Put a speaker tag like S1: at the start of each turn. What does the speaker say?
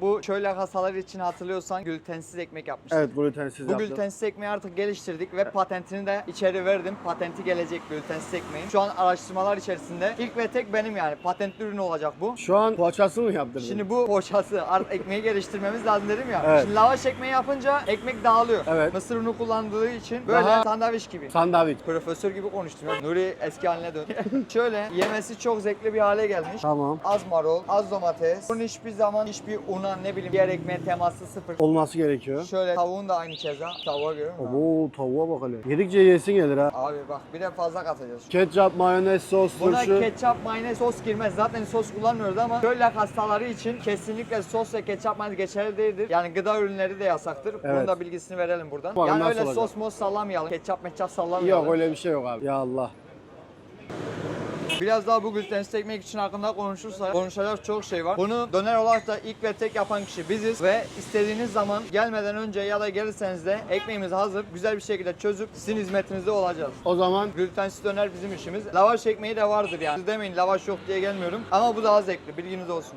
S1: Bu çölyak hastaları için hatırlıyorsan glutensiz ekmek yapmıştık.
S2: Evet glutensiz
S1: Bu
S2: yaptım.
S1: glutensiz ekmeği artık geliştirdik ve patentini de içeri verdim. Patenti gelecek glutensiz ekmeğin. Şu an araştırmalar içerisinde ilk ve tek benim yani patentli ürün olacak bu.
S2: Şu an poğaçası mı yaptırdın?
S1: Şimdi bu poğaçası artık ekmeği geliştirmemiz lazım dedim ya.
S2: Evet.
S1: Şimdi lavaş ekmeği yapınca ekmek dağılıyor.
S2: Evet.
S1: Mısır unu kullandığı için böyle
S2: Daha-
S1: sandviç gibi.
S2: Sandviç.
S1: Profesör gibi konuştum. ya. Nuri eski haline dön. Şöyle yemesi çok zevkli bir hale gelmiş.
S2: Tamam.
S1: Az marul, az domates. Bunun hiçbir zaman hiçbir una ne bileyim diğer ekmeğe teması sıfır.
S2: Olması gerekiyor.
S1: Şöyle tavuğun da aynı keza. Tavuğa görüyor musun?
S2: Oo tavuğa bak hele. Yedikçe yesin gelir ha.
S1: Abi bak bir de fazla katacağız.
S2: Ketçap, mayonez, sos,
S1: Buna
S2: turşu.
S1: ketçap, mayonez, sos girmez. Zaten sos kullanmıyoruz ama çölyak hastaları için kesinlikle sos ve ketçap, mayonez geçerli değildir. Yani gıda ürünleri de yasaktır. Bunun
S2: Evet.
S1: da bilgisini verelim buradan.
S2: Bakalım
S1: yani öyle
S2: olacak?
S1: sos mos sallamayalım. Ketçap meçap sallamayalım.
S2: Yok öyle bir şey yok abi. Ya Allah.
S1: Biraz daha bu glutensiz ekmek için hakkında konuşursak konuşacak çok şey var. Bunu döner olarak da ilk ve tek yapan kişi biziz ve istediğiniz zaman gelmeden önce ya da gelirseniz de ekmeğimiz hazır. Güzel bir şekilde çözüp sizin hizmetinizde olacağız.
S2: O zaman
S1: Glutensiz döner bizim işimiz. Lavaş ekmeği de vardır yani. Siz demeyin lavaş yok diye gelmiyorum. Ama bu daha zevkli bilginiz olsun.